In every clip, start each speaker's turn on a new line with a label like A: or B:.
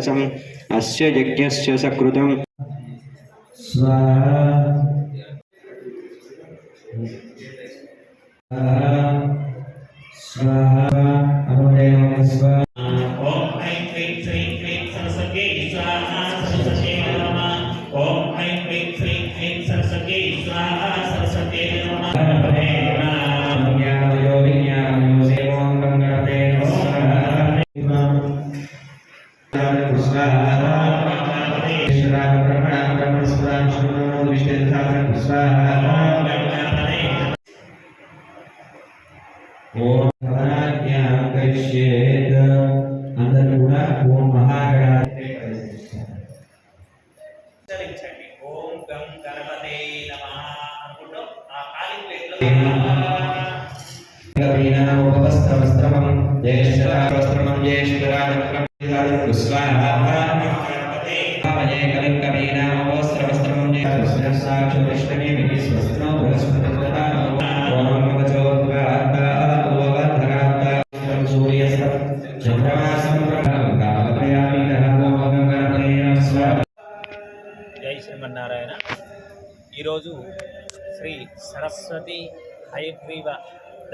A: सम् अस्य यज्ञस्य सकृतं
B: स्वाहा। स्वाहा। అందరూ కూడా ఓం మహాగణాధిపతి
C: ఉచ్చరించండి ఓం గం గణపతే నమః అనుకుంటూ ఆ ఖాళీ ప్లేట్లో
B: కవీనాముపవస్త్రవస్త్రమం జ్యేష్ఠరాజవస్త్రమం జ్యేష్ఠరాజవస్త్రం స్వాహా
C: గణపతే
B: మయే కలిం కవీనాముపవస్త్రవస్త్రమం జ్యేష్ఠసాక్షవిష్ణమే విశ్వస్నో బృహస్పతిర్దదానో ఓం మగజోద్గాత్తావధరాత్తా సూర్యస్త చంద్రమాసం ప్రభావం కామయామి నమో గంగణపతే స్వాహా
C: జై శ్రీమన్నారాయణ. ఈరోజు శ్రీ సరస్వతి హైగ్రీవ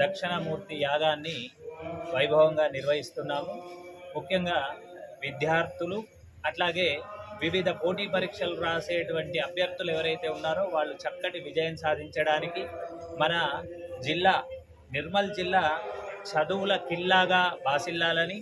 C: దక్షిణమూర్తి యాగాన్ని వైభవంగా నిర్వహిస్తున్నాము. ముఖ్యంగా విద్యార్థులు అట్లాగే వివిధ పోటీ పరీక్షలు రాసేటువంటి అభ్యర్థులు ఎవరైతే ఉన్నారో వాళ్ళు చక్కటి విజయం సాధించడానికి మన జిల్లా నిర్మల్ జిల్లా చదువుల కిల్లాగా బాసిల్లాలని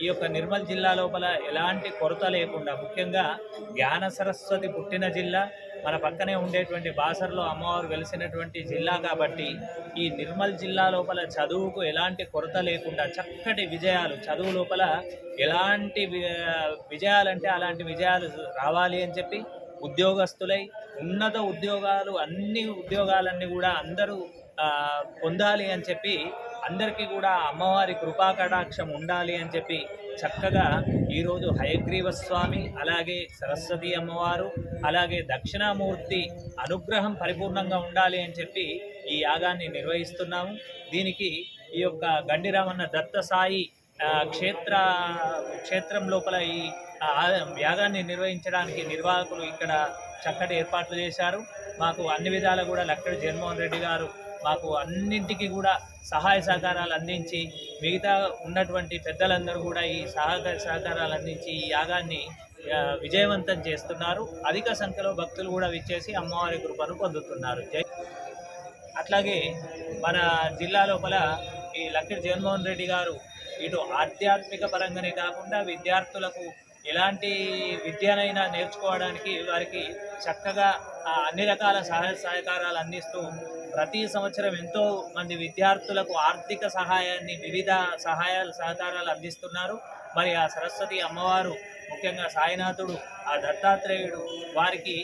C: ఈ యొక్క నిర్మల్ జిల్లా లోపల ఎలాంటి కొరత లేకుండా ముఖ్యంగా జ్ఞాన సరస్వతి పుట్టిన జిల్లా మన పక్కనే ఉండేటువంటి బాసర్లో అమ్మవారు వెలిసినటువంటి జిల్లా కాబట్టి ఈ నిర్మల్ జిల్లా లోపల చదువుకు ఎలాంటి కొరత లేకుండా చక్కటి విజయాలు చదువు లోపల ఎలాంటి విజయాలంటే అలాంటి విజయాలు రావాలి అని చెప్పి ఉద్యోగస్తులై ఉన్నత ఉద్యోగాలు అన్ని ఉద్యోగాలన్నీ కూడా అందరూ పొందాలి అని చెప్పి అందరికీ కూడా అమ్మవారి కృపాకటాక్షం ఉండాలి అని చెప్పి చక్కగా ఈరోజు హయగ్రీవ స్వామి అలాగే సరస్వతి అమ్మవారు అలాగే దక్షిణామూర్తి అనుగ్రహం పరిపూర్ణంగా ఉండాలి అని చెప్పి ఈ యాగాన్ని నిర్వహిస్తున్నాము. దీనికి ఈ యొక్క గండిరామన్న దత్త సాయి క్షేత్ర క్షేత్రం లోపల ఈ ఆ, యాగాన్ని నిర్వహించడానికి నిర్వాహకులు ఇక్కడ చక్కటి ఏర్పాట్లు చేశారు. మాకు అన్ని విధాలు కూడా లక్కడి జగన్మోహన్ రెడ్డి గారు మాకు అన్నింటికి కూడా సహాయ సహకారాలు అందించి మిగతా ఉన్నటువంటి పెద్దలందరూ కూడా ఈ సహకార సహకారాలు అందించి ఈ యాగాన్ని విజయవంతం చేస్తున్నారు. అధిక సంఖ్యలో భక్తులు కూడా విచ్చేసి అమ్మవారి కృపను పొందుతున్నారు. జై అట్లాగే మన జిల్లా లోపల ఈ లక్కడి జగన్మోహన్ రెడ్డి గారు ఇటు ఆధ్యాత్మిక పరంగానే కాకుండా విద్యార్థులకు ఎలాంటి విద్యనైనా నేర్చుకోవడానికి వారికి చక్కగా అన్ని రకాల సహాయ సహకారాలు అందిస్తూ ప్రతి సంవత్సరం ఎంతో మంది విద్యార్థులకు ఆర్థిక సహాయాన్ని వివిధ సహాయాలు సహకారాలు అందిస్తున్నారు. మరి ఆ సరస్వతి అమ్మవారు ముఖ్యంగా సాయినాథుడు ఆ దత్తాత్రేయుడు వారికి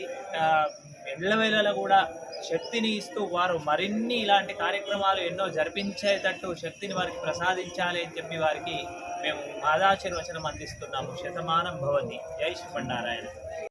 C: ఎల్లవేళలా కూడా శక్తిని ఇస్తూ వారు మరిన్ని ఇలాంటి కార్యక్రమాలు ఎన్నో జరిపించేటట్టు శక్తిని వారికి ప్రసాదించాలి అని చెప్పి వారికి మేము మాదాశీర్వచనం అందిస్తున్నాము. శతమానం భవతి. జై శ్రీ